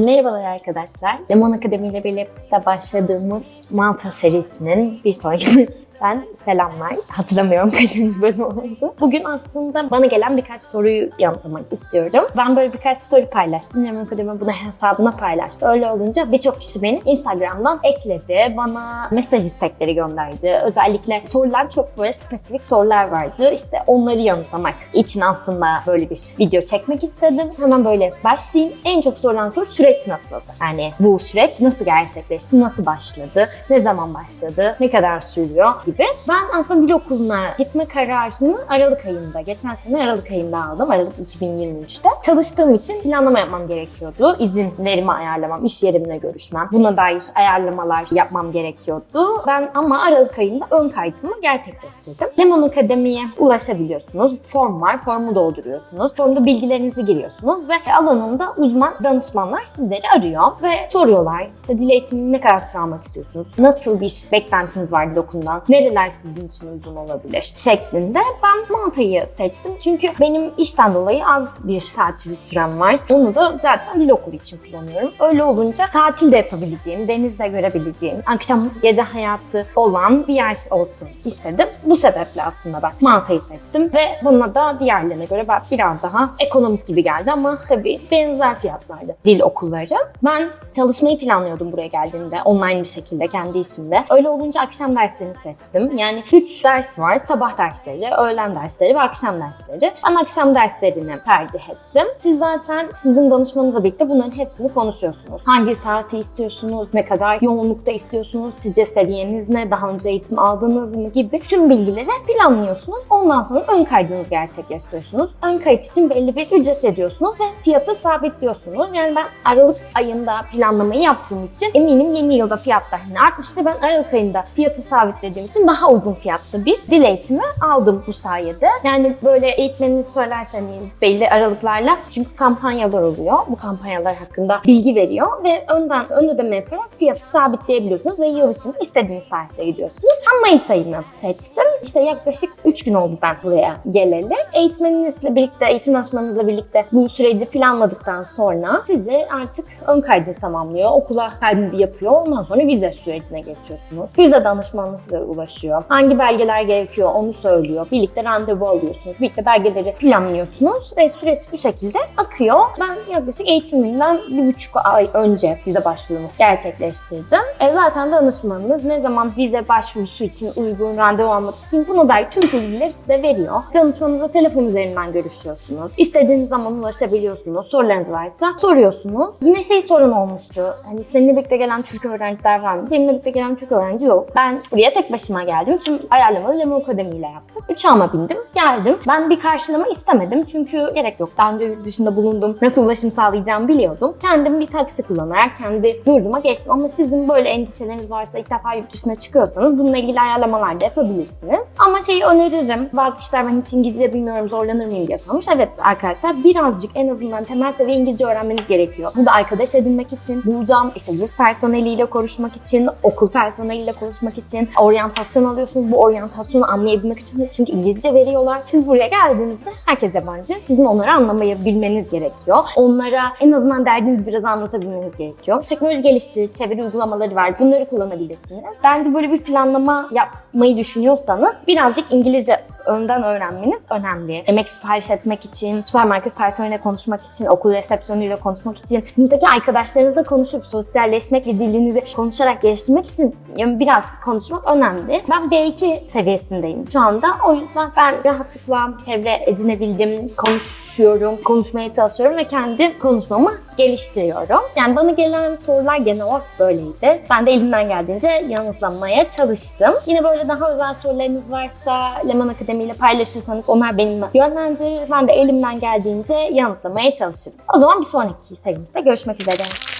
Merhabalar arkadaşlar. Lemon Akademi ile birlikte başladığımız Malta serisinin bir sonraki ben selamlar. Hatırlamıyorum kaçıncı bölüm oldu. Bugün aslında bana gelen birkaç soruyu yanıtlamak istiyorum. Ben böyle birkaç story paylaştım. Lemon Akademi bunu hesabına paylaştı. Öyle olunca birçok kişi beni Instagram'dan ekledi. Bana mesaj istekleri gönderdi. Özellikle sorular çok böyle spesifik sorular vardı. İşte onları yanıtlamak için aslında böyle bir video çekmek istedim. Hemen böyle başlayayım. En çok sorulan soru süreç nasıldı? Yani bu süreç nasıl gerçekleşti? Nasıl başladı? Ne zaman başladı? Ne kadar sürüyor? Gibi. Ben aslında dil okuluna gitme kararını Aralık ayında, geçen sene Aralık ayında aldım. Aralık 2023'te. Çalıştığım için planlama yapmam gerekiyordu. İzinlerimi ayarlamam, iş yerimle görüşmem. Buna dair ayarlamalar yapmam gerekiyordu. Ben ama Aralık ayında ön kaydımı gerçekleştirdim. Lemon Akademi'ye ulaşabiliyorsunuz. Form var, formu dolduruyorsunuz. Formda bilgilerinizi giriyorsunuz ve alanında uzman danışmanlar sizleri arıyor ve soruyorlar. İşte dil eğitimini ne kadar süre almak istiyorsunuz? Nasıl bir beklentiniz var dil okulundan? Nereler sizin için uygun olabilir? Şeklinde ben Malta'yı seçtim. Çünkü benim işten dolayı az bir tatil sürem var. Onu da zaten dil okulu için kullanıyorum. Öyle olunca tatil de yapabileceğim, denizde görebileceğim, akşam gece hayatı olan bir yer olsun istedim. Bu sebeple aslında ben Malta'yı seçtim ve buna da diğerlerine göre ben biraz daha ekonomik gibi geldi ama tabii benzer fiyatlarda dil okulları. Ben çalışmayı planlıyordum buraya geldiğimde online bir şekilde kendi işimde. Öyle olunca akşam derslerini seçtim. Yani 3 ders var. Sabah dersleri, öğlen dersleri ve akşam dersleri. Ben akşam derslerini tercih ettim. Siz zaten sizin danışmanınızla birlikte bunların hepsini konuşuyorsunuz. Hangi saati istiyorsunuz, ne kadar yoğunlukta istiyorsunuz, sizce seviyeniz ne, daha önce eğitim aldınız mı gibi tüm bilgileri planlıyorsunuz. Ondan sonra ön kaydınızı gerçekleştiriyorsunuz. Ön kayıt için belli bir ücret ödüyorsunuz ve fiyatı sabitliyorsunuz. Yani ben Aralık ayında planlamayı yaptığım için eminim yeni yılda fiyatlar yine artmıştı. Ben Aralık ayında fiyatı sabitlediğim için daha uygun fiyatlı bir dil eğitimi aldım bu sayede. Yani böyle eğitmeniniz söylerse hani belli aralıklarla çünkü kampanyalar oluyor. Bu kampanyalar hakkında bilgi veriyor ve önden ön ödeme yaparak fiyatı sabitleyebiliyorsunuz ve yıl içinde istediğiniz tarihte gidiyorsunuz. Ben Mayıs ayını seçtim. İşte yaklaşık 3 gün oldu ben buraya geleli. Eğitmeninizle birlikte, eğitim danışmanınızla birlikte bu süreci planladıktan sonra sizi artık ön kaydınız tamamlıyor. Okula kaydınızı yapıyor. Ondan sonra vize sürecine geçiyorsunuz. Vize danışmanı size ulaşıyor. Hangi belgeler gerekiyor onu söylüyor. Birlikte randevu alıyorsunuz. Birlikte belgeleri planlıyorsunuz ve süreç bu şekilde akıyor. Ben yaklaşık eğitiminden bir buçuk ay önce vize başvurumu gerçekleştirdim. E zaten danışmanınız ne zaman vize başvurusu için uygun randevu almak için buna dair tüm bilgileri size veriyor. Danışmanınızla telefon üzerinden görüşüyorsunuz. İstediğiniz zaman ulaşabiliyorsunuz. Sorularınız varsa soruyorsunuz. Yine şey sorun olmuştu. Hani seninle birlikte gelen Türk öğrenciler var mı? Benimle birlikte gelen Türk öğrenci yok. Ben buraya tek başıma geldim. Tüm ayarlamaları Lemon Akademi ile yaptık. Uçağıma bindim, geldim. Ben bir karşılama istemedim çünkü gerek yok. Daha önce yurt dışında bulundum. Nasıl ulaşım sağlayacağımı biliyordum. Kendim bir taksi kullanarak kendi yurduma geçtim. Ama sizin böyle endişeleriniz varsa ilk defa yurt dışına çıkıyorsanız bununla ilgili ayarlamalar da yapabilirsiniz. Ama şeyi öneririm. Bazı kişiler ben hiç İngilizce bilmiyorum zorlanır mıyım diye sormuş. Evet arkadaşlar birazcık en azından temel seviye İngilizce öğrenmeniz gerekiyor. Burada arkadaş edinmek için, buradan işte yurt personeliyle konuşmak için, okul personeliyle konuşmak için oryantasyon alıyorsunuz. Bu oryantasyonu anlayabilmek için çünkü İngilizce veriyorlar. Siz buraya geldiğinizde herkes yabancı. Sizin onları anlamayı bilmeniz gerekiyor. Onlara en azından derdinizi biraz anlatabilmeniz gerekiyor. Teknoloji gelişti, çeviri uygulamaları var. Bunları kullanabilirsiniz. Bence böyle bir planlama yapmayı düşünüyorsanız birazcık İngilizce ರಿಲೀಜ್ önden öğrenmeniz önemli. Yemek sipariş etmek için, süpermarket personeliyle konuşmak için, okul resepsiyonuyla konuşmak için, sınıftaki arkadaşlarınızla konuşup sosyalleşmek ve dilinizi konuşarak geliştirmek için yani biraz konuşmak önemli. Ben B2 seviyesindeyim şu anda. O yüzden ben rahatlıkla çevre edinebildim, konuşuyorum, konuşmaya çalışıyorum ve kendi konuşmamı geliştiriyorum. Yani bana gelen sorular genel olarak böyleydi. Ben de elimden geldiğince yanıtlamaya çalıştım. Yine böyle daha özel sorularınız varsa Leman Akademi ile paylaşırsanız onlar benimle yönlendirir. Ben de elimden geldiğince yanıtlamaya çalışırım. O zaman bir sonraki serimizde görüşmek üzere.